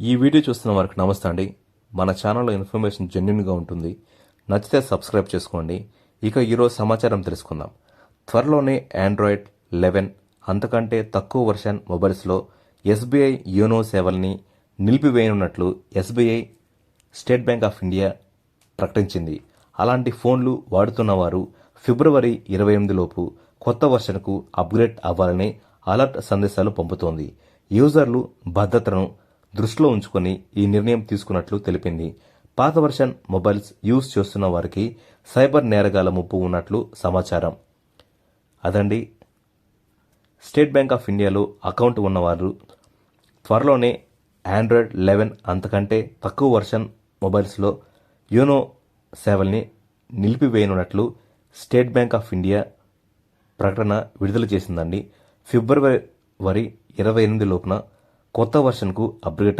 ఈ వీడియో చూస్తున్న వారికి నమస్తే అండి. మన ఛానల్లో ఇన్ఫర్మేషన్ జెన్యున్గా ఉంటుంది. నచ్చితే సబ్స్క్రైబ్ చేసుకోండి. ఇక ఈరోజు సమాచారం తెలుసుకుందాం. త్వరలోనే ఆండ్రాయిడ్ లెవెన్ అంతకంటే తక్కువ వర్షన్ మొబైల్స్లో ఎస్బీఐ యోనో సేవల్ని నిలిపివేయనున్నట్లు SBI State Bank of India ప్రకటించింది. అలాంటి ఫోన్లు వాడుతున్నవారు ఫిబ్రవరి ఇరవై ఎనిమిదిలోపు కొత్త వర్షన్కు అప్గ్రేడ్ అవ్వాలని అలర్ట్ సందేశాలు పంపుతోంది. యూజర్లు భద్రతను దృష్టిలో ఉంచుకొని ఈ నిర్ణయం తీసుకున్నట్లు తెలిపింది. పాత వర్షన్ మొబైల్స్ యూజ్ చేస్తున్న వారికి సైబర్ నేరగాల ముప్పు ఉన్నట్లు సమాచారం. అదండి. స్టేట్ బ్యాంక్ ఆఫ్ ఇండియాలో అకౌంట్ ఉన్నవారు త్వరలోనే ఆండ్రాయిడ్ లెవెన్ అంతకంటే తక్కువ వర్షన్ మొబైల్స్లో యోనో సేవల్ని నిలిపివేయనున్నట్లు స్టేట్ బ్యాంక్ ఆఫ్ ఇండియా ప్రకటన విడుదల చేసిందండి. ఫిబ్రవరి ఇరవై ఎనిమిది లోపున కొత్త వర్షన్కు అప్గ్రేడ్